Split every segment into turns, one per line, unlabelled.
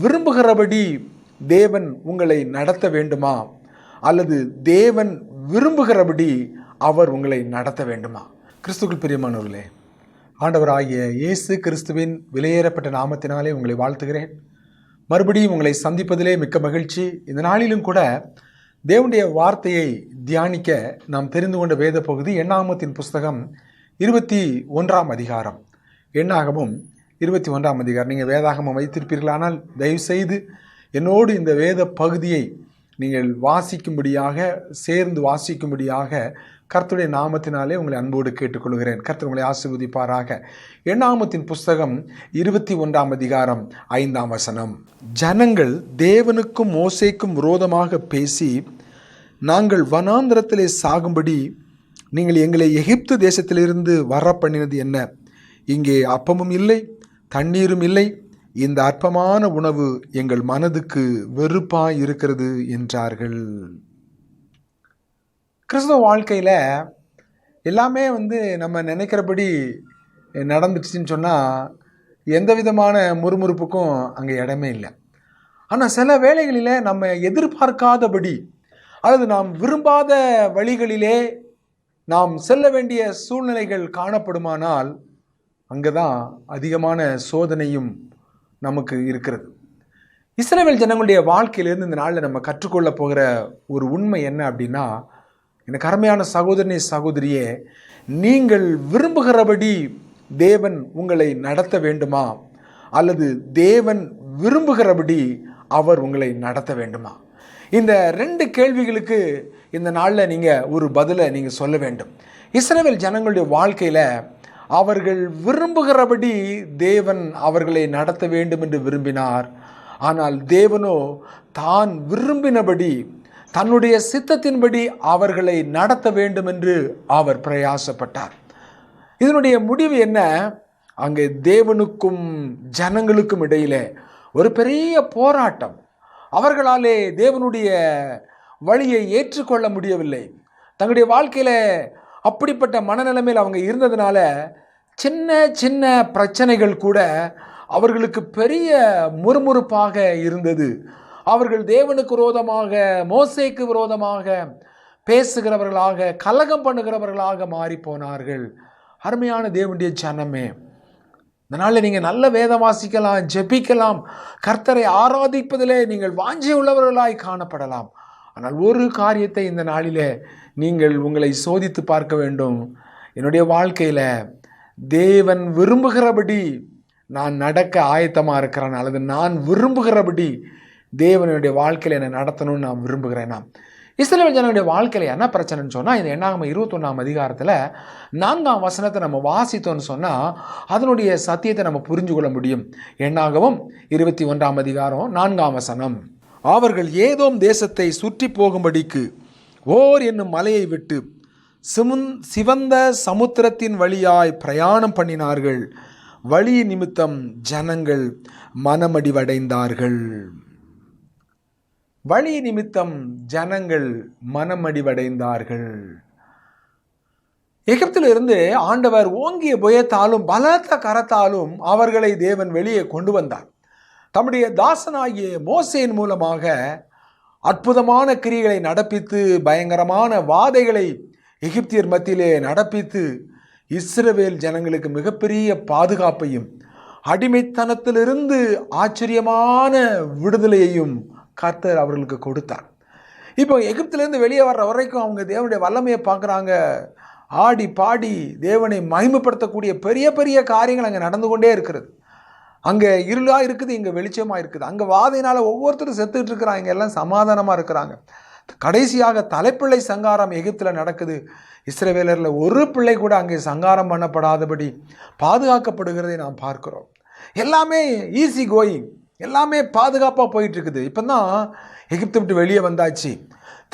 விரும்புகிறபடி தேவன் உங்களை நடத்த வேண்டுமா? அல்லது தேவன் விரும்புகிறபடி அவர் உங்களை நடத்த வேண்டுமா? கிறிஸ்துக்குள் பிரியமானவர்களே ஆண்டவராகிய இயேசு கிறிஸ்துவின் விலையேறப்பட்ட நாமத்தினாலே உங்களை வாழ்த்துகிறேன். மறுபடியும் உங்களை சந்திப்பதிலே மிக்க மகிழ்ச்சி. இந்த நாளிலும் கூட தேவனுடைய வார்த்தையை தியானிக்க நாம் தெரிந்து கொண்ட வேத பகுதி எண்ணாமத்தின் புஸ்தகம் இருபத்தி ஒன்றாம் அதிகாரம். எண்ணாகமும் இருபத்தி ஒன்றாம் அதிகாரம். நீங்கள் வேதாகமம் வைத்திருப்பீர்களானால் தயவுசெய்து என்னோடு இந்த வேத பகுதியை நீங்கள் வாசிக்கும்படியாக சேர்ந்து வாசிக்கும்படியாக கர்த்தருடைய நாமத்தினாலே உங்களை அன்போடு கேட்டுக்கொள்கிறேன். கர்த்தர் உங்களை ஆசீர்வதிப்பாராக. எண்ணாமத்தின் புஸ்தகம் இருபத்தி ஒன்றாம் அதிகாரம் ஐந்தாம் வசனம். ஜனங்கள் தேவனுக்கும் மோசைக்கும் விரோதமாக பேசி நாங்கள் வனாந்திரத்திலே சாகும்படி நீங்கள் எங்களை எகிப்து தேசத்திலிருந்து வர பண்ணினது என்ன? இங்கே அப்பமும் இல்லை தண்ணீரும் இல்லை. இந்த அற்பமான உணவு எங்கள் மனதுக்கு வெறுப்பாய் இருக்கிறது என்றார்கள். கிறிஸ்தவ வாழ்க்கையில் எல்லாமே வந்து நம்ம நினைக்கிறபடி நடந்துச்சுன்னு சொன்னால் எந்த விதமான முறுமுறுப்புக்கும் அங்கே இடமே இல்லை. ஆனால் சில வேளைகளில் நம்ம எதிர்பார்க்காதபடி அல்லது நாம் விரும்பாத வழிகளிலே நாம் செல்ல வேண்டிய சூழ்நிலைகள் காணப்படுமானால் அங்கே தான் அதிகமான சோதனையும் நமக்கு இருக்கிறது. இஸ்ரேல் ஜனங்களுடைய வாழ்க்கையிலேருந்து இந்த நாளில் நம்ம கற்றுக்கொள்ள போகிற ஒரு உண்மை என்ன அப்படின்னா எனக்கு அருமையான சகோதரனே சகோதரியே நீங்கள் விரும்புகிறபடி தேவன் உங்களை நடத்த வேண்டுமா? அல்லது தேவன் விரும்புகிறபடி அவர் உங்களை நடத்த வேண்டுமா? இந்த ரெண்டு கேள்விகளுக்கு இந்த நாளில் நீங்கள் ஒரு பதிலை நீங்கள் சொல்ல வேண்டும். இஸ்ரேல் ஜனங்களுடைய வாழ்க்கையில் அவர்கள் விரும்புகிறபடி தேவன் அவர்களை நடத்த வேண்டும் என்று விரும்பினார். ஆனால் தேவனோ தான் விரும்பினபடி தன்னுடைய சித்தத்தின்படி அவர்களை நடத்த வேண்டும் என்று அவர் பிரயாசப்பட்டார். இதனுடைய முடிவு என்ன? அங்கே தேவனுக்கும் ஜனங்களுக்கும் இடையிலே ஒரு பெரிய போராட்டம். அவர்களாலே தேவனுடைய வழியை ஏற்றுக்கொள்ள முடியவில்லை. தங்களுடைய வாழ்க்கையில் அப்படிப்பட்ட மனநிலைமையில் அவங்க இருந்ததுனால சின்ன சின்ன பிரச்சனைகள் கூட அவர்களுக்கு பெரிய முறுமுறுப்பாக இருந்தது. அவர்கள் தேவனுக்கு விரோதமாக மோசைக்கு விரோதமாக பேசுகிறவர்களாக கலகம் பண்ணுகிறவர்களாக மாறி போனார்கள் அருமையான தேவனுடைய ஜனமே அதனால் நீங்கள் நல்ல வேதம் வாசிக்கலாம் ஜெபிக்கலாம். கர்த்தரை ஆராதிப்பதிலே நீங்கள் வாஞ்சி உள்ளவர்களாய் காணப்படலாம். ஆனால் ஒரு காரியத்தை இந்த நாளிலே நீங்கள் உங்களை சோதித்து பார்க்க வேண்டும். என்னுடைய வாழ்க்கையில் தேவன் விரும்புகிறபடி நான் நடக்க ஆயத்தமாக இருக்கிறேன். அல்லது நான் விரும்புகிறபடி தேவனுடைய வாழ்க்கையில் என்னை நடத்தணும்னு நான் விரும்புகிறேன் நான். இஸ்ரேல் ஜனனுடைய வாழ்க்கையில் என்ன பிரச்சனைன்னு சொன்னால் இந்த எண்ணாகம இருபத்தொன்னாம் அதிகாரத்தில் நான்காம் வசனத்தை நம்ம வாசித்தோன்னு சொன்னால் அதனுடைய சத்தியத்தை நம்ம புரிஞ்சு கொள்ள முடியும். எண்ணாகவும் இருபத்தி ஒன்றாம் அதிகாரம் நான்காம் வசனம். அவர்கள் ஏதோம் தேசத்தை சுற்றி போகும்படிக்கு ஓர் என்னும் மலையை விட்டு சிமுந் சிவந்த சமுத்திரத்தின் வழியாய் பிரயாணம் பண்ணினார்கள். வழி நிமித்தம் ஜனங்கள் மனமடிவடைந்தார்கள். வழி நிமித்தம் ஜனங்கள் மனமடிவடைந்தார்கள். எகிப்திலிருந்து ஆண்டவர் ஓங்கிய புயத்தாலும் பலத்த கரத்தாலும் அவர்களை தேவன் வெளியே கொண்டு வந்தார். தம்முடைய தாசனாகிய மோசையின் மூலமாக அற்புதமான கிரிகளை நடப்பித்து பயங்கரமான வாதைகளை எகிப்தியர் மத்தியிலே நடப்பித்து இஸ்ரவேல் ஜனங்களுக்கு மிகப்பெரிய பாதுகாப்பையும் அடிமைத்தனத்திலிருந்து ஆச்சரியமான விடுதலையையும் கர்த்தர் அவர்களுக்கு கொடுத்தார். இப்போ எகிப்திலேருந்து வெளியே வர்ற வரைக்கும் அவங்க தேவனுடைய வல்லமையை பார்க்குறாங்க. ஆடி பாடி தேவனை மகிமைப்படுத்தக்கூடிய பெரிய பெரிய காரியங்கள் அங்கே நடந்து கொண்டே இருக்கிறது. அங்கே இருளாக இருக்குது இங்கே வெளிச்சமாக இருக்குது. அங்கே வாதையினால் ஒவ்வொருத்தரும் செத்துட்டு இருக்கிறாங்க. இங்கே எல்லாம் சமாதானமாக இருக்கிறாங்க. கடைசியாக தலைப்பிள்ளை சங்காரம் எகிப்தில் நடக்குது. இஸ்ரேவேலரில் ஒரு பிள்ளை கூட அங்கே சங்காரம் பண்ணப்படாதபடி பாதுகாக்கப்படுகிறதை நாம் பார்க்கிறோம். எல்லாமே ஈஸி கோயிங் எல்லாமே பாதுகாப்பாக போயிட்டுருக்குது. இப்போ தான் எகிப்து விட்டு வெளியே வந்தாச்சு.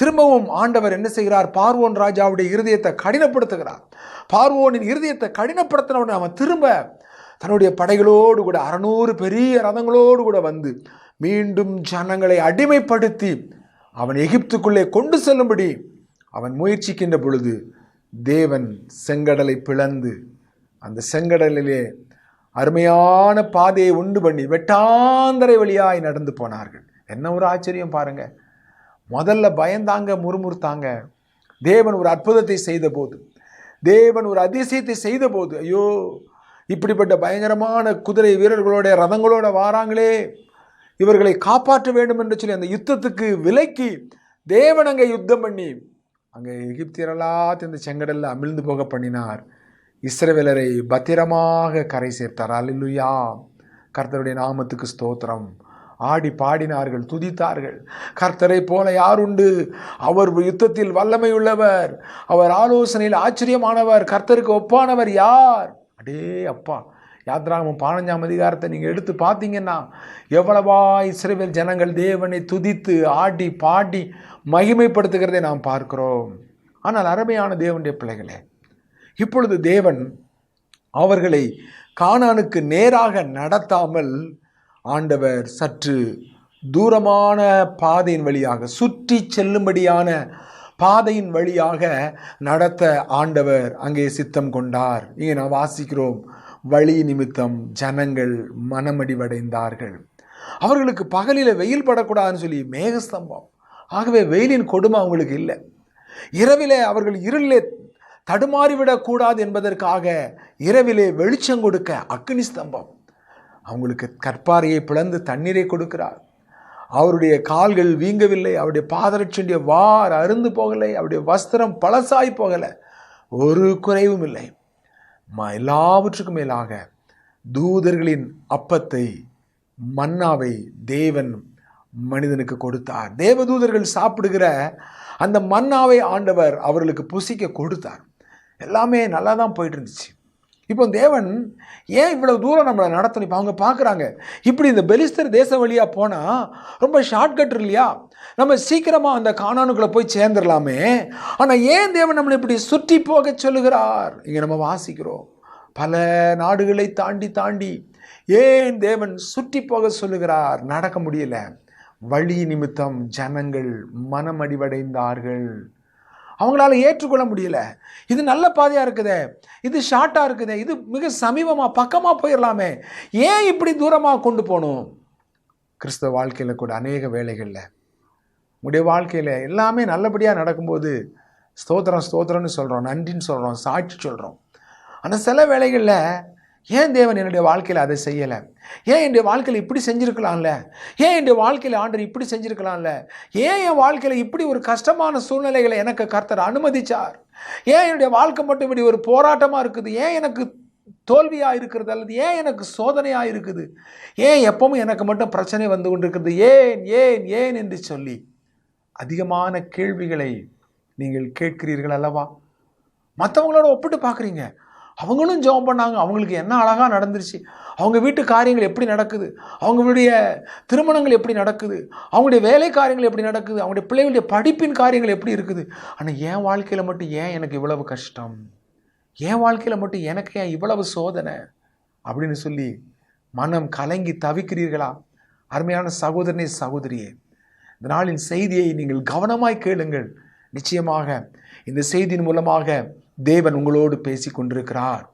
திரும்பவும் ஆண்டவர் என்ன செய்கிறார்? பார்வோன் ராஜாவுடைய இருதயத்தை கடினப்படுத்துகிறார். பார்வோனின் இருதயத்தை கடினப்படுத்தினவுடனே அவன் திரும்ப தன்னுடைய படைகளோடு கூட அறநூறு பெரிய ரதங்களோடு கூட வந்து மீண்டும் ஜனங்களை அடிமைப்படுத்தி அவன் எகிப்துக்குள்ளே கொண்டு செல்லும்படி அவன் முயற்சிக்கின்ற பொழுது தேவன் செங்கடலை பிளந்து அந்த செங்கடலிலே அருமையான பாதையை உண்டு பண்ணி வெட்டாந்தரை வழியாய் நடந்து போனார்கள். என்ன ஒரு ஆச்சரியம் பாருங்க. முதல்ல பயந்தாங்க முறுமுறுத்தாங்க. தேவன் ஒரு அற்புதத்தை செய்த போது தேவன் ஒரு அதிசயத்தை செய்த போது ஐயோ இப்படிப்பட்ட பயங்கரமான குதிரை வீரர்களோட ரதங்களோட வாராங்களே. இவர்களை காப்பாற்ற வேண்டும் என்று சொல்லி அந்த யுத்தத்துக்கு விலக்கி தேவன் அங்கே யுத்தம் பண்ணி அங்கே எகிப்தியரெல்லாம் இந்த செங்கடலில் அமிழ்ந்து போக பண்ணினார். இஸ்ரவேலரை பத்திரமாக கரை சேர்த்தார். அல்லேலூயா. கர்த்தருடைய நாமத்துக்கு ஸ்தோத்திரம். ஆடி பாடினார்கள் துதித்தார்கள். கர்த்தரை போல யாருண்டு அவர் யுத்தத்தில் வல்லமை உள்ளவர் அவர் ஆலோசனையில் ஆச்சரியமானவர். கர்த்தருக்கு ஒப்பானவர் யார்? அடே அப்பா யாத்ராமும் பதினஞ்சாம் அதிகாரத்தை நீங்கள் எடுத்து பார்த்தீங்கன்னா எவ்வளவா இஸ்ரேவேல் ஜனங்கள் தேவனை துதித்து ஆடி பாடி மகிமைப்படுத்துகிறதை நாம் பார்க்கிறோம். ஆனால் அருமையான தேவனுடைய பிள்ளைகளே இப்பொழுது தேவன் அவர்களை காணானுக்கு நேராக நடத்தாமல் ஆண்டவர் சற்று தூரமான பாதையின் வழியாக சுற்றி செல்லும்படியான பாதையின் வழியாக நடத்த ஆண்டவர் அங்கே சித்தம் கொண்டார். இங்கே நாம் வாசிக்கிறோம் வழி நிமித்தம் ஜனங்கள் மனமடிவடைந்தார்கள். அவர்களுக்கு பகலில் வெயில் படக்கூடாதுன்னு சொல்லி மேகஸ்தம்பம். ஆகவே வெயிலின் கொடுமை அவங்களுக்கு இல்லை. இரவிலே அவர்கள் இருளிலே தடுமாறிவிடக்கூடாது என்பதற்காக இரவிலே வெளிச்சம் கொடுக்க அக்னி ஸ்தம்பம் அவங்களுக்கு கற்பாறையை பிளந்து தண்ணீரை கொடுக்கிறார். அவருடைய கால்கள் வீங்கவில்லை அவருடைய பாதரட்சியுடைய வார் அருந்து போகலை அவருடைய வஸ்திரம் பழசாய் போகலை. ஒரு குறைவும் இல்லை. ம எல்லாவற்றுக்கும் மேலாக தூதர்களின் அப்பத்தை மன்னாவை தேவன் மனிதனுக்கு கொடுத்தார். தேவதூதர்கள் சாப்பிடுகிற அந்த மன்னாவை ஆண்டவர் அவர்களுக்கு புசிக்க கொடுத்தார். எல்லாமே நல்லா தான் போயிட்டு இருந்துச்சு. இப்போ தேவன் ஏன் இவ்வளோ தூரம் நம்மளை நடத்தணும் இப்போ அவங்க பார்க்குறாங்க? இப்படி இந்த பெலிஸ்தர் தேச வழியாக போனால் ரொம்ப ஷார்ட்கட் இல்லையா? நம்ம சீக்கிரமாக அந்த காணானுக்குள்ளே போய் சேர்ந்துடலாமே ஆனால் ஏன் தேவன் நம்மளை இப்படி சுற்றி போக சொல்லுகிறார்? இங்கே நம்ம வாசிக்கிறோம். பல நாடுகளை தாண்டி தாண்டி ஏன் தேவன் சுற்றி போக சொல்லுகிறார்? நடக்க முடியல. வழி நிமித்தம் ஜனங்கள் மனமடிவடைந்தார்கள் அவங்களால ஏற்றுக்கொள்ள முடியல. இது நல்ல பாதையாக இருக்குதே. இது ஷார்ட்டாக இருக்குதே. இது மிக சமீபமாக பக்கமாக போயிடலாமே ஏன் இப்படி தூரமாக கொண்டு போகணும்? கிறிஸ்தவ வாழ்க்கையில் கூட அநேக வேலைகளில் உடைய வாழ்க்கையில் எல்லாமே நல்லபடியாக நடக்கும்போது ஸ்தோத்திரம் ஸ்தோத்திரம்னு சொல்கிறோம் நன்றின்னு சொல்கிறோம் சாட்சி சொல்கிறோம் ஆனால் சில வேலைகளில் ஏன் தேவன் என்னுடைய வாழ்க்கையில் அதை செய்யலை? ஏன் என்னுடைய வாழ்க்கையில் இப்படி செஞ்சுருக்கலாம்ல? ஏன் என்னுடைய வாழ்க்கையில் ஆண்டர் இப்படி செஞ்சுருக்கலாம்ல? ஏன் என் வாழ்க்கையில் இப்படி ஒரு கஷ்டமான சூழ்நிலைகளை எனக்கு கர்த்தர் அனுமதிச்சார்? ஏன் என்னுடைய வாழ்க்கை மட்டும் இப்படி ஒரு போராட்டமாக இருக்குது? ஏன் எனக்கு தோல்வியாக இருக்கிறது அல்லது ஏன் எனக்கு சோதனையாக இருக்குது? ஏன் எப்பவும் எனக்கு மட்டும் பிரச்சனை வந்து கொண்டிருக்கிறது? ஏன் ஏன் ஏன் என்று சொல்லி அதிகமான கேள்விகளை நீங்கள் கேட்கிறீர்கள் அல்லவா? மற்றவங்களோட ஒப்பிட்டு பார்க்குறீங்க. அவங்களும் ஜெபம் பண்ணாங்க. அவங்களுக்கு என்ன அழகாக நடந்துருச்சு. அவங்க வீட்டு காரியங்கள் எப்படி நடக்குது? அவங்களுடைய திருமணங்கள் எப்படி நடக்குது? அவங்களுடைய வேலை காரியங்கள் எப்படி நடக்குது? அவங்களுடைய பிள்ளைகளுடைய படிப்பின் காரியங்கள் எப்படி இருக்குது? ஆனால் என் வாழ்க்கையில் மட்டும் ஏன் எனக்கு இவ்வளவு கஷ்டம்? என் வாழ்க்கையில் மட்டும் எனக்கு ஏன் இவ்வளவு சோதனை? அப்படின்னு சொல்லி மனம் கலங்கி தவிக்கிறீர்களா? அருமையான சகோதரனே சகோதரியே இந்த நாளின் செய்தியை நீங்கள் கவனமாய் கேளுங்கள். நிச்சயமாக இந்த செய்தியின் மூலமாக தேவன் உங்களோடு பேசி கொண்டிருக்கிறார்.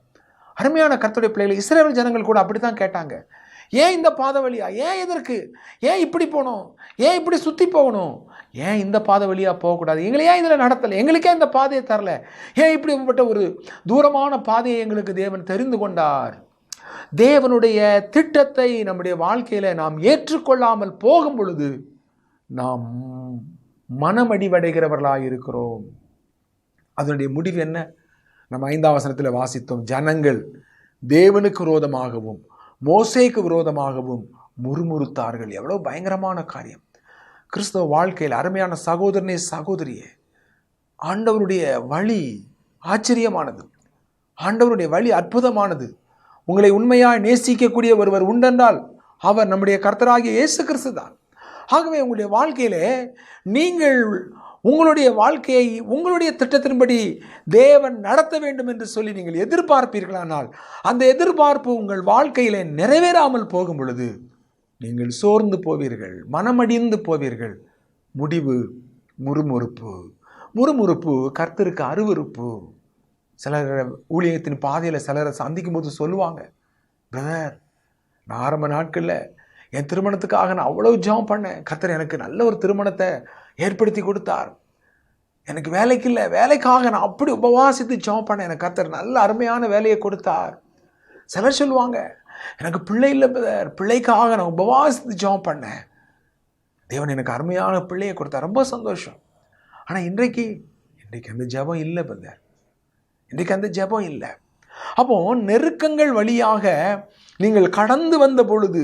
அருமையான கர்த்தருடைய பிள்ளைகள் இஸ்ரேல் ஜனங்கள் கூட அப்படி தான் கேட்டாங்க. ஏன் இந்த பாத வழியா? ஏன் எதற்கு? ஏன் இப்படி போகணும் ஏன் இப்படி சுற்றி போகணும்? ஏன் இந்த பாதை வழியாக போகக்கூடாது? எங்களை ஏன் இதில் நடத்தலை? எங்களுக்கே இந்த பாதையை தரல. ஏன் இப்படிப்பட்ட ஒரு தூரமான பாதையை எங்களுக்கு தேவன் தெரிந்து கொண்டார்? தேவனுடைய திட்டத்தை நம்முடைய வாழ்க்கையில் நாம் ஏற்றுக்கொள்ளாமல் போகும் பொழுது நாம் மனமடிவடைகிறவர்களாக இருக்கிறோம் அதனுடைய முடிவு என்ன? நம்ம ஐந்தாம் வசனத்தில் வாசித்தோம் ஜனங்கள் தேவனுக்கு விரோதமாகவும் மோசைக்கு விரோதமாகவும் முறுமுறுத்தார்கள். எவ்வளோ பயங்கரமான காரியம். கிறிஸ்தவ வாழ்க்கையில் அருமையான சகோதரனே சகோதரியே ஆண்டவருடைய வழி ஆச்சரியமானது. ஆண்டவருடைய வழி அற்புதமானது. உங்களை உண்மையாய் நேசிக்கக்கூடிய ஒருவர் உண்டென்றால் அவர் நம்முடைய கர்த்தராகிய இயேசு கிறிஸ்து தான். ஆகவே உங்களுடைய வாழ்க்கையிலே நீங்கள் உங்களுடைய வாழ்க்கையை உங்களுடைய திட்டத்தின்படி தேவன் நடத்த வேண்டும் என்று சொல்லி நீங்கள் எதிர்பார்ப்பீர்களானால் அந்த எதிர்பார்ப்பு உங்கள் வாழ்க்கையில் நிறைவேறாமல் போகும் பொழுது நீங்கள் சோர்ந்து போவீர்கள் மனமடிந்து போவீர்கள். முடிவு முறுமுறுப்பு. முறுமுறுப்பு கர்த்தருக்கு அருவறுப்பு சிலர் ஊழியத்தின் பாதையில் சிலரை சந்திக்கும் போது சொல்லுவாங்க பிரதர் நான் ஆரம்ப நாட்களில் என் திருமணத்துக்காக நான் அவ்வளோ ஜாம் பண்ணேன். கத்தர் எனக்கு நல்ல ஒரு திருமணத்தை ஏற்படுத்தி கொடுத்தார். எனக்கு வேலைக்கு இல்லை. வேலைக்காக நான் அப்படி உபவாசித்து ஜாம் பண்ணேன். எனக்கு கத்தர் நல்ல அருமையான வேலையை கொடுத்தார். சிலர் சொல்லுவாங்க எனக்கு பிள்ளை இல்லை பிரதர் பிள்ளைக்காக நான் உபவாசித்து ஜாம் பண்ணேன். தேவன் எனக்கு அருமையான பிள்ளையை கொடுத்தார். ரொம்ப சந்தோஷம். ஆனால் இன்றைக்கு இன்றைக்கு அந்த ஜெபம் இல்லை பிரதர் இன்றைக்கு அந்த ஜெபம் இல்லை. அப்போ நெருக்கங்கள் வழியாக நீங்கள் கடந்து வந்த பொழுது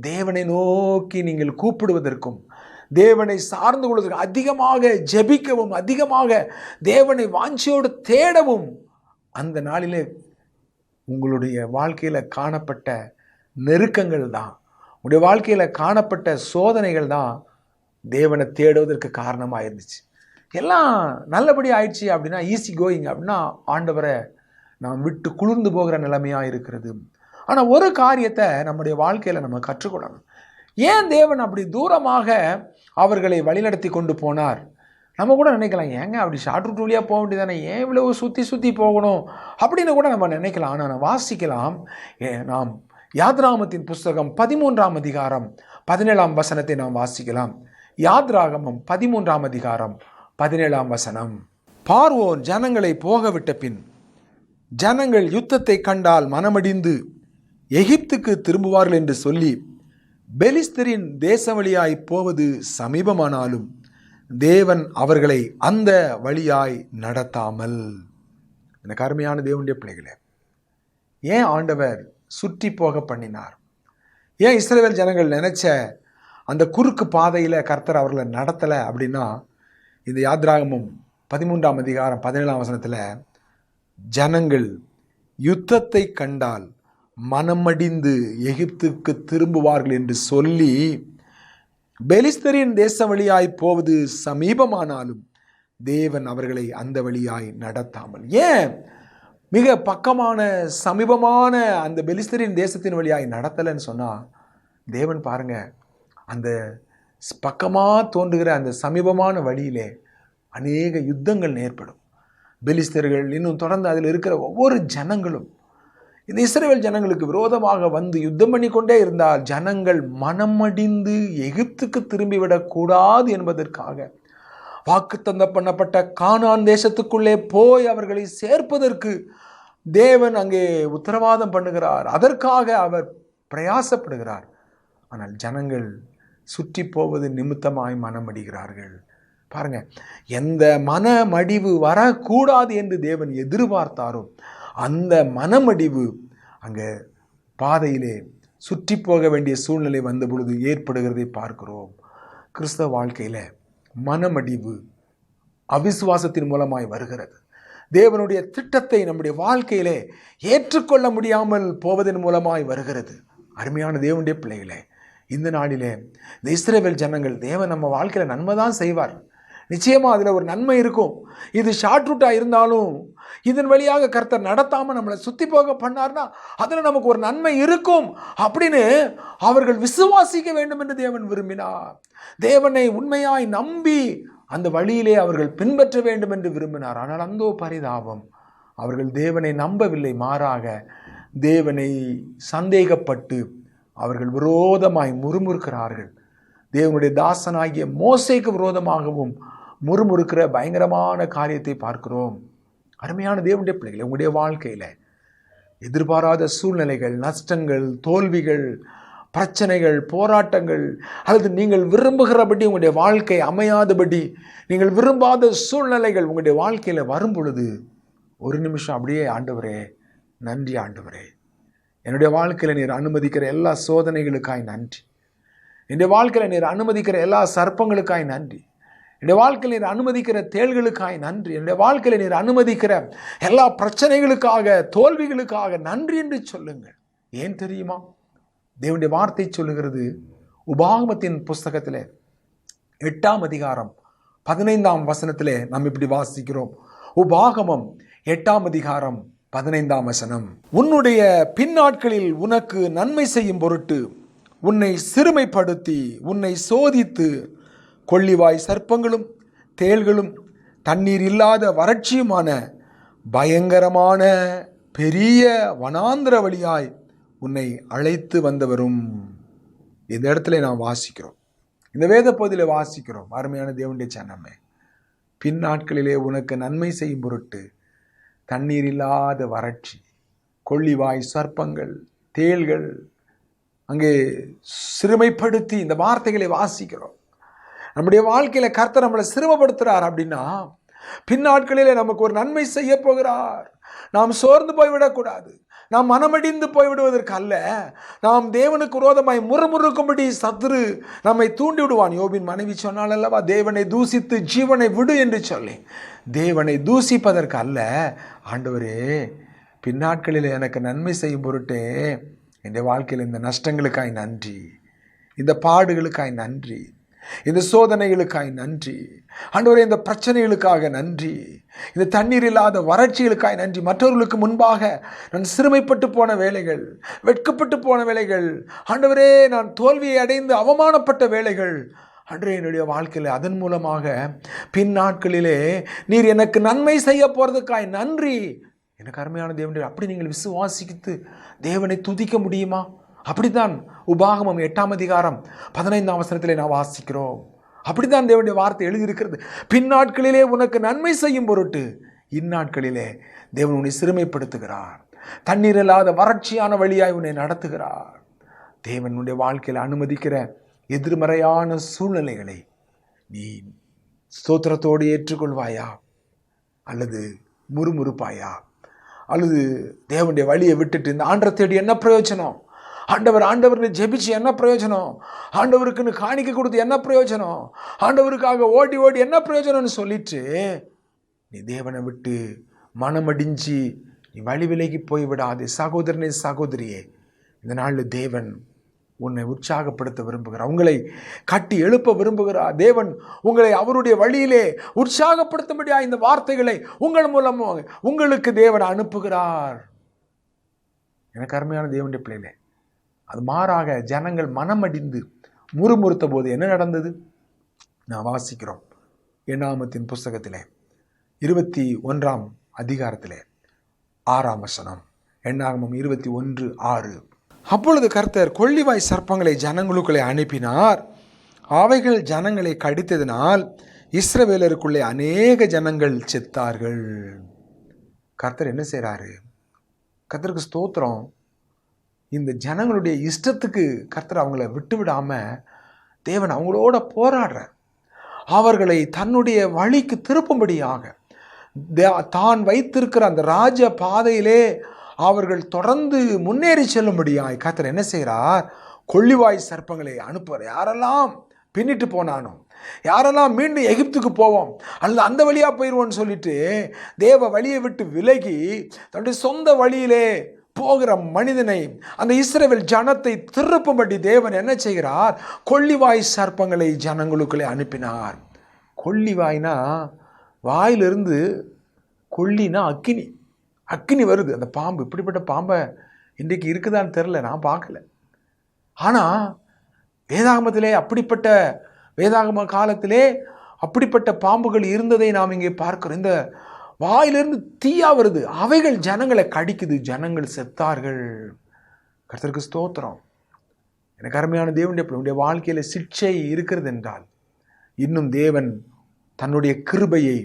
தேவனை நோக்கி நீங்கள் கூப்பிடுவதற்கும் தேவனை சார்ந்து கொள்வதற்கு அதிகமாக ஜெபிக்கவும் அதிகமாக தேவனை வாஞ்சியோடு தேடவும் அந்த நாளிலே உங்களுடைய வாழ்க்கையில் காணப்பட்ட நெருக்கங்கள் தான். உங்களுடைய வாழ்க்கையில் காணப்பட்ட சோதனைகள் தான் தேவனை தேடுவதற்கு காரணமாக இருந்துச்சு. எல்லாம் நல்லபடி ஆயிடுச்சு அப்படின்னா ஈஸி கோயிங் அப்படின்னா ஆண்டவரை நாம் விட்டு குளிர்ந்து போகிற நிலைமையாக இருக்கிறது. ஆனால் ஒரு காரியத்தை நம்முடைய வாழ்க்கையில் நம்ம கற்றுக்கொள்ளணும். ஏன் தேவன் அப்படி தூரமாக அவர்களை வழிநடத்தி கொண்டு போனார்? நம்ம கூட நினைக்கலாம் ஏங்க அப்படி ஷார்ட் ரூட் வழியாக போக வேண்டியதானே ஏன் இவ்வளவு சுற்றி சுற்றி போகணும்? அப்படின்னு கூட நம்ம நினைக்கலாம். ஆனால் நம்ம வாசிக்கலாம். ஏ, நாம் யாத்ராமத்தின் புஸ்தகம் பதிமூன்றாம் அதிகாரம் பதினேழாம் வசனத்தை நாம் வாசிக்கலாம். யாத்ராகமம் பதிமூன்றாம் அதிகாரம் பதினேழாம் வசனம். பார்வோன் ஜனங்களை போகவிட்ட பின் ஜனங்கள் யுத்தத்தை கண்டால் மனமடிந்து எகிப்துக்கு திரும்புவார்கள் என்று சொல்லி பெலிஸ்தரின் தேச வழியாய் போவது சமீபமானாலும் தேவன் அவர்களை அந்த வழியாய் நடத்தாமல். எனக்கு அருமையான தேவனுடைய பிள்ளைகளே. ஏன் ஆண்டவர் சுற்றி போக பண்ணினார்? ஏன் இஸ்ரேல் ஜனங்கள் நினைச்ச அந்த குறுக்கு பாதையில் கர்த்தர் அவர்களை நடத்தலை அப்படின்னா இந்த யாத்ராகமும் பதிமூன்றாம் அதிகாரம் பதினேழாம் வசனத்தில் ஜனங்கள் யுத்தத்தை கண்டால் மனமடிந்து எகிப்துக்கு திரும்புவார்கள் என்று சொல்லி பெலிஸ்தரின் தேச வழியாய் போவது சமீபமானாலும் தேவன் அவர்களை அந்த வழியாய் நடத்தாமல். ஏன்? மிக பக்கமான சமீபமான அந்த பெலிஸ்தரின் தேசத்தின் வழியாய் நடத்தலைன்னு சொன்னால் தேவன் பாருங்க அந்த பக்கமாக தோன்றுகிற அந்த சமீபமான வழியிலே அநேக யுத்தங்கள் ஏற்படும். பெலிஸ்தர்கள் இன்னும் தொடர்ந்து அதில் இருக்கிற ஒவ்வொரு ஜனங்களும் இந்த இஸ்ரேல் ஜனங்களுக்கு விரோதமாக வந்து யுத்தம் பண்ணி கொண்டே இருந்தால் ஜனங்கள் மனமடிந்து எகிப்துக்கு திரும்பிவிடக்கூடாது என்பதற்காக வாக்குத்தந்த பண்ணப்பட்ட கானான் தேசத்துக்குள்ளே போய் அவர்களை சேர்ப்பதற்கு தேவன் அங்கே உத்தரவாதம் பண்ணுகிறார். அதற்காக அவர் பிரயாசப்படுகிறார். ஆனால் ஜனங்கள் சுற்றி போவது நிமித்தமாய் மனமடிகிறார்கள். பாருங்க எந்த மனமடிவு வரக்கூடாது என்று தேவன் எதிர்பார்த்தாரோ அந்த மனமடிவு அங்கே பாதையிலே சுற்றி போக வேண்டிய சூழ்நிலை வந்த பொழுது ஏற்படுகிறதை பார்க்கிறோம். கிறிஸ்தவ வாழ்க்கையில் மனமடிவு அவிசுவாசத்தின் மூலமாய் வருகிறது. தேவனுடைய திட்டத்தை நம்முடைய வாழ்க்கையிலே ஏற்றுக்கொள்ள முடியாமல் போவதன் மூலமாய் வருகிறது. அருமையான தேவனுடைய பிள்ளைகளே இந்த நாளிலே இந்த இஸ்ரேவேல் ஜனங்கள் தேவன் நம்ம வாழ்க்கையில் நன்மை தான் செய்வார். நிச்சயமாக அதில் ஒரு நன்மை இருக்கும். இது ஷார்ட் ரூட்டாக இருந்தாலும் இதன் வழியாக கர்த்தர் நடத்தாமல் நம்மளை சுற்றி போக பண்ணார்னா அதில் நமக்கு ஒரு நன்மை இருக்கும் அப்படின்னு அவர்கள் விசுவாசிக்க வேண்டும் என்று தேவன் விரும்பினார். தேவனை உண்மையாய் நம்பி அந்த வழியிலே அவர்கள் பின்பற்ற வேண்டும் என்று விரும்பினார். ஆனால் அந்தோ பரிதாபம். அவர்கள் தேவனை நம்பவில்லை. மாறாக தேவனை சந்தேகப்பட்டு அவர்கள் விரோதமாய் முறுமுறுக்கிறார்கள். தேவனுடைய தாசனாகிய மோசைக்கு விரோதமாகவும் முறுமுறுக்கிற பயங்கரமான காரியத்தை பார்க்கிறோம். அருமையான தேவனுடைய பிள்ளைகளை உங்களுடைய வாழ்க்கையில் எதிர்பாராத சூழ்நிலைகள் நஷ்டங்கள் தோல்விகள் பிரச்சனைகள் போராட்டங்கள் அல்லது நீங்கள் விரும்புகிறபடி உங்களுடைய வாழ்க்கை அமையாதபடி நீங்கள் விரும்பாத சூழ்நிலைகள் உங்களுடைய வாழ்க்கையில் வரும் பொழுது ஒரு நிமிஷம் அப்படியே ஆண்டவரே நன்றி ஆண்டவரே. என்னுடைய வாழ்க்கையில் நீர் அனுமதிக்கிற எல்லா சோதனைகளுக்காய் நன்றி. என்னுடைய வாழ்க்கையில் நீர் அனுமதிக்கிற எல்லா சர்ப்பங்களுக்காய் நன்றி. என்னுடைய வாழ்க்கையில் நீர் அனுமதிக்கிற தேள்களுக்காய் நன்றி. என்னுடைய வாழ்க்கையில் நீர் அனுமதிக்கிற எல்லா பிரச்சனைகளுக்காக தோல்விகளுக்காக நன்றி என்று சொல்லுங்கள். ஏன் தெரியுமா? தேவனுடைய வார்த்தை சொல்லுகிறது உபாகமத்தின் புஸ்தகத்தில் எட்டாம் அதிகாரம் பதினைந்தாம் வசனத்தில் நாம் இப்படி வாசிக்கிறோம். உபாகமம் எட்டாம் அதிகாரம் பதினைந்தாம் வசனம். உன்னுடைய பின்னாட்களில் உனக்கு நன்மை செய்யும் பொருட்டு உன்னை சிறுமைப்படுத்தி உன்னை சோதித்து கொள்ளிவாய் சர்ப்பங்களும் தேள்களும் தண்ணீர் இல்லாத வறட்சியுமான பயங்கரமான பெரிய வனாந்திர வழியாய் உன்னை அழைத்து வந்தவரும் இந்த இடத்துல நாம் வாசிக்கிறோம். இந்த வேத பகுதியில் வாசிக்கிறோம். அருமையான தேவனுடைய சன்னமே பின் நாட்களிலே உனக்கு நன்மை செய்யும் பொருட்டு தண்ணீர் இல்லாத வறட்சி கொள்ளிவாய் சர்ப்பங்கள் தேள்கள் அங்கே சிறுமைப்படுத்தி இந்த வார்த்தைகளை வாசிக்கிறோம். நம்முடைய வாழ்க்கையில் கர்த்தர் நம்மளை சிரமப்படுத்துகிறார் அப்படின்னா பின்னாட்களிலே நமக்கு ஒரு நன்மை செய்ய போகிறார். நாம் சோர்ந்து போய்விடக்கூடாது. நாம் மனமடிந்து போய்விடுவதற்கு அல்ல. நாம் தேவனுக்கு விரோதமாய் முறுமுறுக்கும்படி சத்துரு நம்மை தூண்டி விடுவான். யோபின் மனைவி சொன்னால் அல்லவா தேவனை தூசித்து ஜீவனை விடு என்று சொல்லி. தேவனை தூசிப்பதற்கு அல்ல. ஆண்டவரே பின்னாட்களில் எனக்கு நன்மை செய்யும் பொருட்டே என் வாழ்க்கையில் இந்த நஷ்டங்களுக்காய் நன்றி இந்த பாடுகளுக்காய் நன்றி. இந்த சோதனைகளுக்காய் நன்றி. ஆண்டவரே இந்த பிரச்சனைகளுக்காக நன்றி. இந்த தண்ணீர் இல்லாத வறட்சிகளுக்காய் நன்றி. மற்றவர்களுக்கு முன்பாக நான் சிறுமைப்பட்டு போன வேலைகள் வெட்கப்பட்டு போன வேலைகள் ஆண்டவரே நான் தோல்வியை அடைந்து அவமானப்பட்ட வேலைகள் அன்றே என்னுடைய வாழ்க்கையில் அதன் மூலமாக பின் நாட்களிலே நீர் எனக்கு நன்மை செய்ய போகிறதுக்காய் நன்றி. எனக்கு அருமையான தேவனுடைய அப்படி நீங்கள் விசுவாசித்து தேவனை துதிக்க முடியுமா? அப்படித்தான் உபாகமம் எட்டாம் அதிகாரம் பதினைந்தாம் அவசரத்திலே நான் வாசிக்கிறோம். அப்படித்தான் தேவனுடைய வார்த்தை எழுதியிருக்கிறது. பின்னாட்களிலே உனக்கு நன்மை செய்யும் பொருட்டு இந்நாட்களிலே தேவன் உன்னை சிறுமைப்படுத்துகிறார். தண்ணீர் இல்லாத வறட்சியான வழியாய் உன்னை நடத்துகிறார். தேவனுடைய வாழ்க்கையில் அனுமதிக்கிற எதிர்மறையான சூழ்நிலைகளை நீ ஸ்தோத்திரத்தோடு ஏற்றுக்கொள்வாயா? அல்லது முறுமுறுப்பாயா? அல்லது தேவனுடைய வழியை விட்டுட்டு இந்த ஆண்டரை தேடி என்ன பிரயோஜனம்? ஆண்டவர் ஆண்டவர்னு ஜெபிச்சு என்ன பிரயோஜனம்? ஆண்டவருக்குன்னு காணிக்க கொடுத்து என்ன பிரயோஜனம்? ஆண்டவருக்காக ஓடி ஓடி என்ன பிரயோஜனம்னு சொல்லிட்டு நீ தேவனை விட்டு மனமடிஞ்சு நீ வழி விலகி போய்விடாது சகோதரனே சகோதரியே இந்த நாளில் தேவன் உன்னை உற்சாகப்படுத்த விரும்புகிறார். உங்களை கட்டி எழுப்ப விரும்புகிறார். தேவன் உங்களை அவருடைய வழியிலே உற்சாகப்படுத்தும்படியா இந்த வார்த்தைகளை உங்கள் மூலமாக உங்களுக்கு தேவன் அனுப்புகிறார். எனக்கு அருமையான தேவனுடைய பிள்ளைகளே அது மாறாக ஜனங்கள் மனமடிந்து முறுமுறுத்த போது என்ன நடந்தது? நான் வாசிக்கிறோம். எண்ணாமத்தின் புஸ்தகத்திலே இருபத்தி ஒன்றாம் அதிகாரத்திலே ஆறாம் வசனம். எண்ணாகமம் இருபத்தி ஒன்று ஆறு. அப்பொழுது கர்த்தர் கொள்ளிவாய் சர்ப்பங்களை ஜனங்களுக்குள்ளே அனுப்பினார். அவைகள் ஜனங்களை கடித்ததினால் இஸ்ரவேலருக்குள்ளே அநேக ஜனங்கள் செத்தார்கள். கர்த்தர் என்ன செய்கிறாரு கர்த்தருக்கு ஸ்தோத்திரம். இந்த ஜனங்களுடைய இஷ்டத்துக்கு கர்த்தர் அவங்கள விட்டுவிடாமல் தேவன் அவங்களோட போராடுறார் அவர்களை தன்னுடைய வழிக்கு திருப்பும்படியாக தே- தான் வைத்திருக்கிற அந்த ராஜ பாதையிலே அவர்கள் தொடர்ந்து முன்னேறி செல்லும்படியாய் கர்த்தர் என்ன செய்கிறார் கொள்ளிவாய் சர்ப்பங்களை அனுப்புவார். யாரெல்லாம் பின்னிட்டு போனானோ யாரெல்லாம் மீண்டும் எகிப்துக்கு போவோம் அல்லது அந்த வழியாக போயிடுவோம்னு சொல்லிட்டு தேவ வழியை விட்டு விலகி தன்னுடைய சொந்த வழியிலே போகிற மனிதனை அந்த இஸ்ரவேல் ஜனத்தை திருப்பும்படி தேவன் என்ன செய்கிறார்? கொள்ளிவாய் சர்ப்பங்களை ஜனங்களுக்குள்ளே அனுப்பினார். கொள்ளிவாய்னா வாயிலிருந்து கொல்லினா அக்கினி. அக்கினி வருது. அந்த பாம்பு இப்படிப்பட்ட பாம்பை இன்றைக்கு இருக்குதான்னு தெரில நான் பார்க்கல. ஆனால் வேதாகமத்திலே அப்படிப்பட்ட வேதாகம காலத்திலே அப்படிப்பட்ட பாம்புகள் இருந்ததை நாம் இங்கே பார்க்கிறோம். இந்த வாயிலிருந்து தீயா வருது. அவைகள் ஜனங்களை கடிக்குது. ஜனங்கள் செத்தார்கள். கர்த்தருக்கு ஸ்தோத்திரம். எனக்கு அருமையான தேவனுடைய பிள்ளை, வாழ்க்கையில் சிக்ஷை இருக்கிறது என்றால் இன்னும் தேவன் தன்னுடைய கிருபையை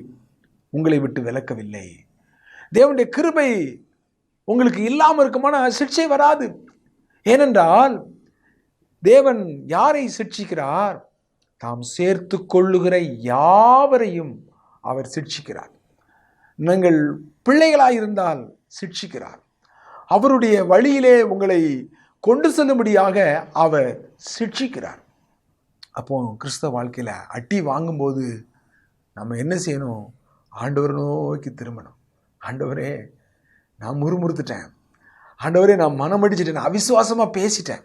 உங்களை விட்டு விளக்கவில்லை தேவனுடைய கிருபை உங்களுக்கு இல்லாமல் இருக்குமான சிக்ஷை வராது. ஏனென்றால் தேவன் யாரை சிட்சிக்கிறார் தாம் சேர்த்து கொள்ளுகிற யாவரையும் அவர் சிக்ஷிக்கிறார். நீங்கள் பிள்ளைகளாயிருந்தால் சிட்சிக்கிறார். அவருடைய வழியிலே உங்களை கொண்டு செல்லும்படியாக அவர் சிட்சிக்கிறார். அப்போ கிறிஸ்தவ வாழ்க்கையில் அட்டி வாங்கும்போது நம்ம என்ன செய்யணும்? ஆண்டவர் நோக்கி திரும்பணும். ஆண்டவரே நான் முறுமுறுத்துட்டேன். ஆண்டவரே நான் மனம் அடிச்சிட்டேன் நான் அவிசுவாசமாக பேசிட்டேன்.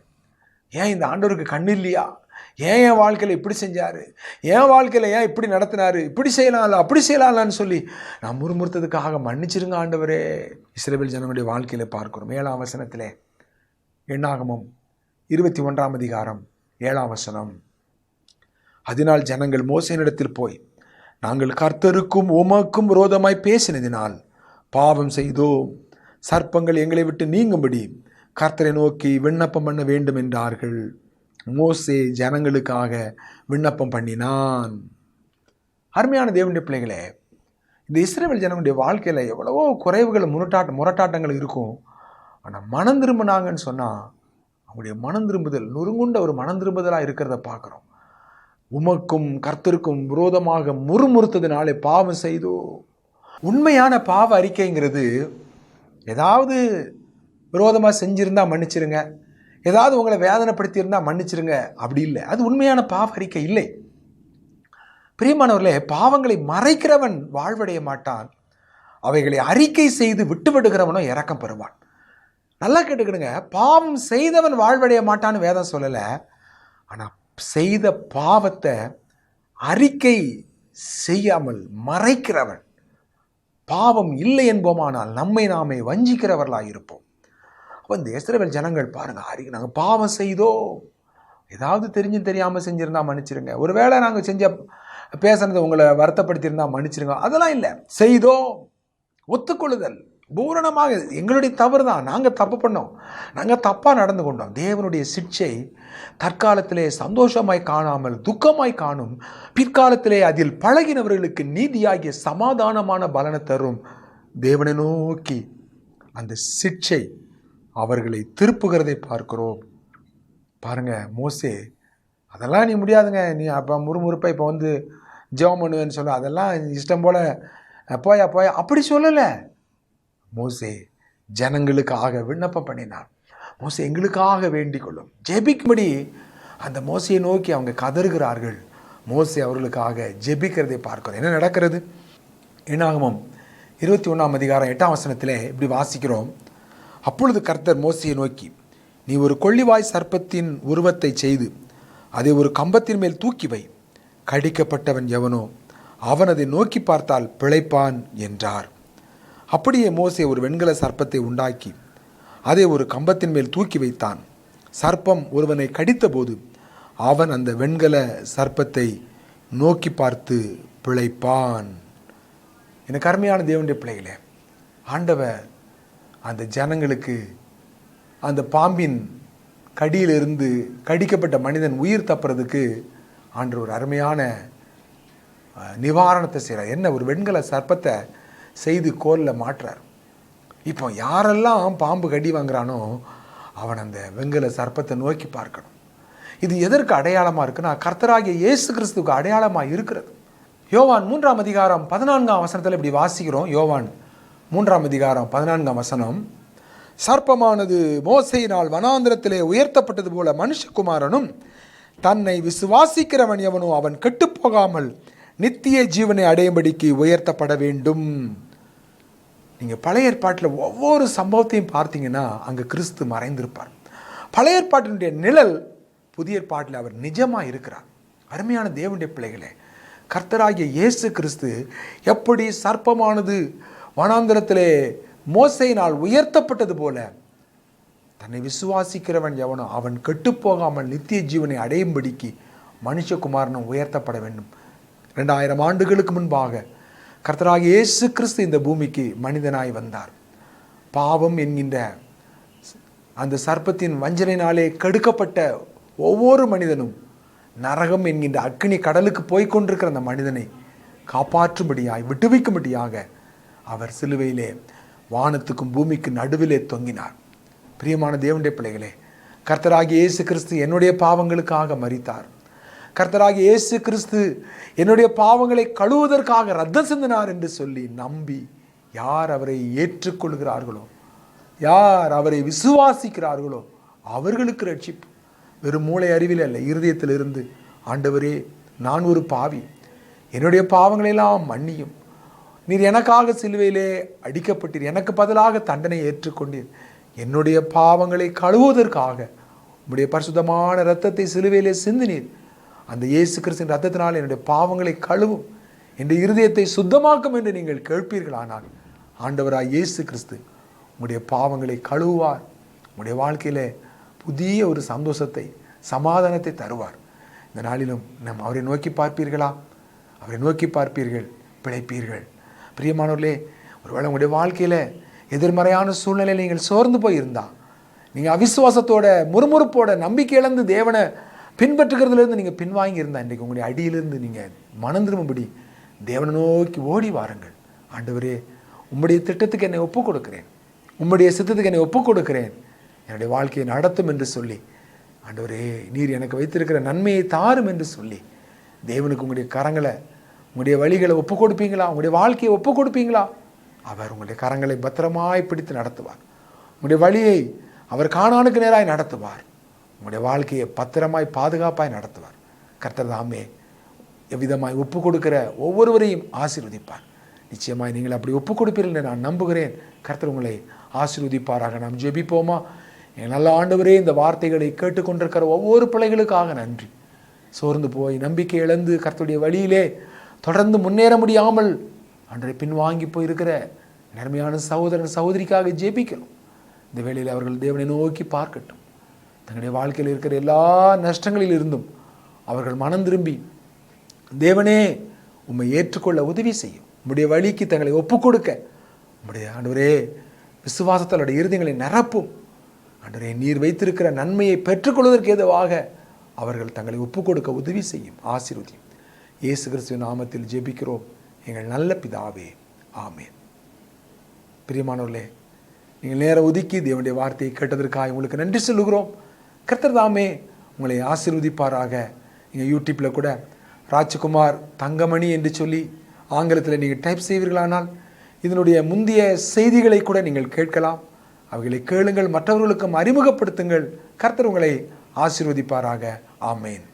ஏன் இந்த ஆண்டவருக்கு கண்ணு இல்லையா? ஏன் என் வாழ்க்கையில் இப்படி செஞ்சார்? என் வாழ்க்கையில் ஏன் இப்படி நடத்தினாரு? இப்படி செய்யலாம்ல அப்படி செய்யலாம்லான்னு சொல்லி நான் முறுமுறுத்ததுக்காக மன்னிச்சிருங்க ஆண்டவரே. இஸ்ரேபில் ஜனங்களுடைய வாழ்க்கையில் பார்க்கிறோம். ஏழாம் வசனத்திலே எண்ணாகமம் இருபத்தி ஒன்றாம் அதிகாரம் ஏழாம் வசனம். அதனால் ஜனங்கள் மோசனிடத்தில் போய் நாங்கள் கர்த்தருக்கும் உமக்கும் விரோதமாய் பேசினதினால் பாவம் செய்தோம். சர்ப்பங்கள் எங்களை விட்டு நீங்கும்படி கர்த்தரை நோக்கி விண்ணப்பம் பண்ண வேண்டும் என்றார்கள். மோசே ஜனங்களுக்காக விண்ணப்பம் பண்ணினான். அருமையான தேவனுடைய பிள்ளைகளே இந்த இஸ்ரேல் ஜனங்களுடைய வாழ்க்கையில் எவ்வளவோ குறைவுகள் முரட்டாட்ட முரட்டாட்டங்கள் இருக்கும். ஆனால் மனம் திரும்பினாங்கன்னு சொன்னால் அவங்களுடைய மனம் திரும்புதல் நொறுங்குண்ட ஒரு மனம் திரும்புதலாக இருக்கிறத பார்க்குறோம். உமக்கும் கர்த்தருக்கும் விரோதமாக முறுமுறுத்ததுனாலே பாவம் செய்தோ. உண்மையான பாவ அறிக்கைங்கிறது ஏதாவது விரோதமாக செஞ்சுருந்தா மன்னிச்சிருங்க. ஏதாவது உங்களை வேதனைப்படுத்தியிருந்தால் மன்னிச்சிருங்க. அப்படி இல்லை. அது உண்மையான பாவ அறிக்கை இல்லை. பிரியமானவர்களே பாவங்களை மறைக்கிறவன் வாழ்வடைய மாட்டான். அவைகளை அறிக்கை செய்து விட்டுவிடுகிறவனோ இறக்கம் பெறுவான். நல்லா கேட்டுக்கிடுங்க. பாவம் செய்தவன் வாழ்வடைய மாட்டான்னு வேதம் சொல்லலை. ஆனால் செய்த பாவத்தை அறிக்கை செய்யாமல் மறைக்கிறவன். பாவம் இல்லை என்போமானால் நம்மை நாமே வஞ்சிக்கிறவர்களாக இருப்போம் அப்போ இந்த இஸ்ரவேல் ஜனங்கள் பாருங்கள் அறி நாங்கள் பாவம் செய்தோ ஏதாவது தெரிஞ்சு தெரியாமல் செஞ்சுருந்தா மன்னிச்சிருங்க. ஒருவேளை நாங்கள் செஞ்ச பேசுனது உங்களை வருத்தப்படுத்தியிருந்தா மன்னிச்சிருங்க. அதெல்லாம் இல்லை. செய்தோ ஒத்துக்கொள்ளுதல். பூரணமாக எங்களுடைய தவறு தான். நாங்கள் தப்பு பண்ணோம். நாங்கள் தப்பாக நடந்து கொண்டோம். தேவனுடைய சிக்ஷை தற்காலத்திலே சந்தோஷமாய் காணாமல் துக்கமாய் காணும் பிற்காலத்திலே அதில் பழகினவர்களுக்கு நீதியாகிய சமாதானமான பலனை தரும் தேவனை நோக்கி அந்த சிக்ஷை அவர்களை திருப்புகிறதை பார்க்கிறோம். பாருங்க மோசே அதெல்லாம் நீ முடியாதுங்க. நீ அப்போ முறுமுறுப்பை இப்போ வந்து ஜெபம் பண்ணுவேன்னு சொல்ல. அதெல்லாம் இஷ்டம் போல் போயா போயா. அப்படி சொல்லலை. மோசே ஜனங்களுக்காக விண்ணப்பம் பண்ணினான். மோசே எங்களுக்காக வேண்டிக் கொள்ளும். ஜெபிக்கும்படி. அந்த மோசையை நோக்கி அவங்க கதறுகிறார்கள். மோசே அவர்களுக்காக ஜெபிக்கிறதை பார்க்கிறோம் என்ன நடக்கிறது? என்னாகமும் இருபத்தி ஒன்றாம் அதிகாரம் எட்டாம் வசனத்தில் இப்படி வாசிக்கிறோம். அப்பொழுது கர்த்தர் மோசையை நோக்கி நீ ஒரு கொள்ளிவாய் சர்ப்பத்தின் உருவத்தை செய்து அதை ஒரு கம்பத்தின் மேல் தூக்கி வை. கடிக்கப்பட்டவன் எவனோ அவன் அதை நோக்கி பார்த்தால் பிழைப்பான் என்றார். அப்படியே மோசே ஒரு வெண்கல சர்ப்பத்தை உண்டாக்கி அதை ஒரு கம்பத்தின் மேல் தூக்கி வைத்தான். சர்ப்பம் ஒருவனை கடித்தபோது அவன் அந்த வெண்கல சர்ப்பத்தை நோக்கி பார்த்து பிழைப்பான். எனக்கு அருமையான தேவனுடைய பிள்ளைகளே ஆண்டவர் அந்த ஜனங்களுக்கு அந்த பாம்பின் கடியிலிருந்து கடிக்கப்பட்ட மனிதன் உயிர் தப்புறதுக்கு ஆண்டு ஒரு அருமையான நிவாரணத்தை செய்கிறார் என்ன ஒரு வெண்கல சர்ப்பத்தை செய்து கோலில் மாற்றுறார். இப்போ யாரெல்லாம் பாம்பு கடி வாங்குறானோ அவன் அந்த வெண்கல சர்ப்பத்தை நோக்கி பார்க்கணும். இது எதற்கு அடையாளமாக இருக்குன்னா கர்த்தராகிய இயேசு கிறிஸ்துவுக்கு அடையாளமாக இருக்கிறது. யோவான் மூன்றாம் அதிகாரம் பதினான்காம் அவசரத்தில் இப்படி வாசிக்கிறோம். யோவான் மூன்றாம் அதிகாரம் பதினான்காம் வசனம். சர்ப்பமானது மோசையினால் வனாந்திரத்திலே உயர்த்தப்பட்டது போல மனுஷகுமாரனும் தன்னை விசுவாசிக்கிறவன் எவனோ அவன் கெட்டுப்போகாமல் நித்திய ஜீவனை அடையும்படிக்கு உயர்த்தப்பட வேண்டும். நீங்கள் பழைய ஏற்பாட்டில் ஒவ்வொரு சம்பவத்தையும் பார்த்தீங்கன்னா அங்கே கிறிஸ்து மறைந்திருப்பார். பழைய ஏற்பாட்டினுடைய நிழல் புதிய ஏற்பாட்டில் அவர் நிஜமாக இருக்கிறார். அருமையான தேவனுடைய பிள்ளைகளே கர்த்தராகிய இயேசு கிறிஸ்து எப்படி சர்ப்பமானது வனாந்திரத்திலே மோசையினால் உயர்த்தப்பட்டது போல தன்னை விசுவாசிக்கிறவன் எவனோ அவன் கெட்டுப்போகாமல் நித்திய ஜீவனை அடையும்படிக்கு மனுஷகுமாரனும் உயர்த்தப்பட வேண்டும். ரெண்டாயிரம் ஆண்டுகளுக்கு முன்பாக கர்த்தராக இயேசு கிறிஸ்து இந்த பூமிக்கு மனிதனாய் வந்தார். பாவம் என்கின்ற அந்த சர்ப்பத்தின் வஞ்சனையினாலே கெடுக்கப்பட்ட ஒவ்வொரு மனிதனும் நரகம் என்கின்ற அக்னி கடலுக்கு போய்க்கொண்டிருக்கிற அந்த மனிதனை காப்பாற்றும்படியாய் விட்டுவிக்கும்படியாக அவர் சிலுவையிலே வானத்துக்கும் பூமிக்கு நடுவிலே தொங்கினார். பிரியமான தேவனுடைய பிள்ளைகளே கர்த்தராகிய இயேசு கிறிஸ்து என்னுடைய பாவங்களுக்காக மறித்தார் கர்த்தராகிய இயேசு கிறிஸ்து என்னுடைய பாவங்களை கழுவுவதற்காக ரத்தம் சிந்தினார் என்று சொல்லி நம்பி யார் அவரை ஏற்றுக்கொள்கிறார்களோ யார் அவரை விசுவாசிக்கிறார்களோ அவர்களுக்கு ரட்சிப்பு. வெறும் மூளை அறிவில் அல்ல இருதயத்தில் இருந்து ஆண்டவரே நான் ஒரு பாவி. என்னுடைய பாவங்களெல்லாம் மன்னியும். நீர் எனக்காக சிலுவையிலே அடிக்கப்பட்டீர். எனக்கு பதிலாக தண்டனை ஏற்றுக்கொண்டீர். என்னுடைய பாவங்களை கழுவுவதற்காக உம்முடைய பரிசுத்தமான இரத்தத்தை சிலுவையிலே சிந்தினீர். அந்த இயேசு கிறிஸ்தின் ரத்தத்தினால் என்னுடைய பாவங்களை கழுவும் என்னுடைய இருதயத்தை சுத்தமாக்கும் என்று நீங்கள் கேட்பீர்களானால் ஆண்டவராய் இயேசு கிறிஸ்து உங்களுடைய பாவங்களை கழுவுவார். உங்களுடைய வாழ்க்கையிலே புதிய ஒரு சந்தோஷத்தை சமாதானத்தை தருவார். இந்த நாளிலும் நம் அவரை நோக்கி பார்ப்பீர்களா? அவரை நோக்கி பார்ப்பீர்கள் பிழைப்பீர்கள். பிரியமானவர்களே ஒருவேளை உங்களுடைய வாழ்க்கையில் எதிர்மறையான சூழ்நிலையில் நீங்கள் சோர்ந்து போயிருந்தா நீங்கள் அவிசுவாசத்தோட முறுமுறுப்போட நம்பிக்கை இழந்து தேவனை பின்பற்றுகிறதுலேருந்து நீங்கள் பின்வாங்கி இருந்தால் இன்றைக்கு உங்களுடைய அடியிலிருந்து நீங்கள் மனம் திரும்பும்படி தேவனை நோக்கி ஓடி வாருங்கள். ஆண்டவரே உம்முடைய திட்டத்துக்கு என்னை ஒப்புக் கொடுக்கிறேன் உம்முடைய சித்தத்துக்கு என்னை ஒப்புக் கொடுக்கிறேன் என்னுடைய வாழ்க்கையை நடத்தும் என்று சொல்லி ஆண்டவரே நீர் எனக்கு வைத்திருக்கிற நன்மையை தாரும் என்று சொல்லி தேவனுக்கு உங்களுடைய கரங்களை உங்களுடைய வழிகளை ஒப்பு கொடுப்பீங்களா உங்களுடைய வாழ்க்கையை ஒப்பு கொடுப்பீங்களா அவர் உங்களுடைய கரங்களை பத்திரமாய் பிடித்து நடத்துவார். உங்களுடைய வழியை அவர் காணானுக்கு நேராய் நடத்துவார். உங்களுடைய வாழ்க்கையை பத்திரமாய் பாதுகாப்பாய் நடத்துவார். கர்த்தர் தாமே எவ்விதமாய் ஒப்பு கொடுக்கிற ஒவ்வொருவரையும் ஆசீர்வதிப்பார். நிச்சயமாய் நீங்கள் அப்படி ஒப்பு கொடுப்பீர்கள் என்று நான் நம்புகிறேன். கர்த்தர் உங்களை ஆசீர்வதிப்பாராக. நாம் ஜெபிப்போமா? என் நல்ல ஆண்டவரே இந்த வார்த்தைகளை கேட்டுக்கொண்டிருக்கிற ஒவ்வொரு பிள்ளைகளுக்காக நன்றி. சோர்ந்து போய் நம்பிக்கை இழந்து கர்த்தருடைய வழியிலே தொடர்ந்து முன்னேற முடியாமல் அன்றை பின்வாங்கி போயிருக்கிற நேர்மையான சகோதரன் சகோதரிக்காக ஜெபிக்கணும் இந்த வேளையில் அவர்கள் தேவனை நோக்கி பார்க்கட்டும். தங்களுடைய வாழ்க்கையில் இருக்கிற எல்லா நஷ்டங்களில் இருந்தும் அவர்கள் மனம் திரும்பி தேவனே உம்மை ஏற்றுக்கொள்ள உதவி செய்யும். உம்முடைய வழிக்கு தங்களை ஒப்புக் கொடுக்க உம்முடைய ஆண்டவரே விசுவாசத்தோட இருதயங்களை நிரப்பும். ஆண்டவரே நீர் வைத்திருக்கிற நன்மையை பெற்றுக்கொள்வதற்கு ஏதுவாக அவர்கள் தங்களை ஒப்புக் கொடுக்க உதவி செய்யும். ஆசீர்வதியும். இயேசு கிறிஸ்துவின் நாமத்தில் ஜெபிக்கிறோம். எங்கள் நல்ல பிதாவே ஆமேன். பிரியமானவர்களே நீங்கள் நேரம் ஒதுக்கி தேவனுடைய வார்த்தையை கேட்டதற்காக உங்களுக்கு நன்றி சொல்லுகிறோம். கர்த்தர் தாமே உங்களை ஆசிர்வதிப்பாராக. நீங்கள் யூடியூப்பில் கூட ராஜ்குமார் தங்கமணி என்று சொல்லி ஆங்கிலத்தில் நீங்கள் டைப் செய்வீர்களானால் இதனுடைய முந்தைய செய்திகளை கூட நீங்கள் கேட்கலாம். அவைகளை கேளுங்கள் மற்றவர்களுக்கும் அறிமுகப்படுத்துங்கள். கர்த்தர் உங்களை ஆசிர்வதிப்பாராக. ஆமேன்.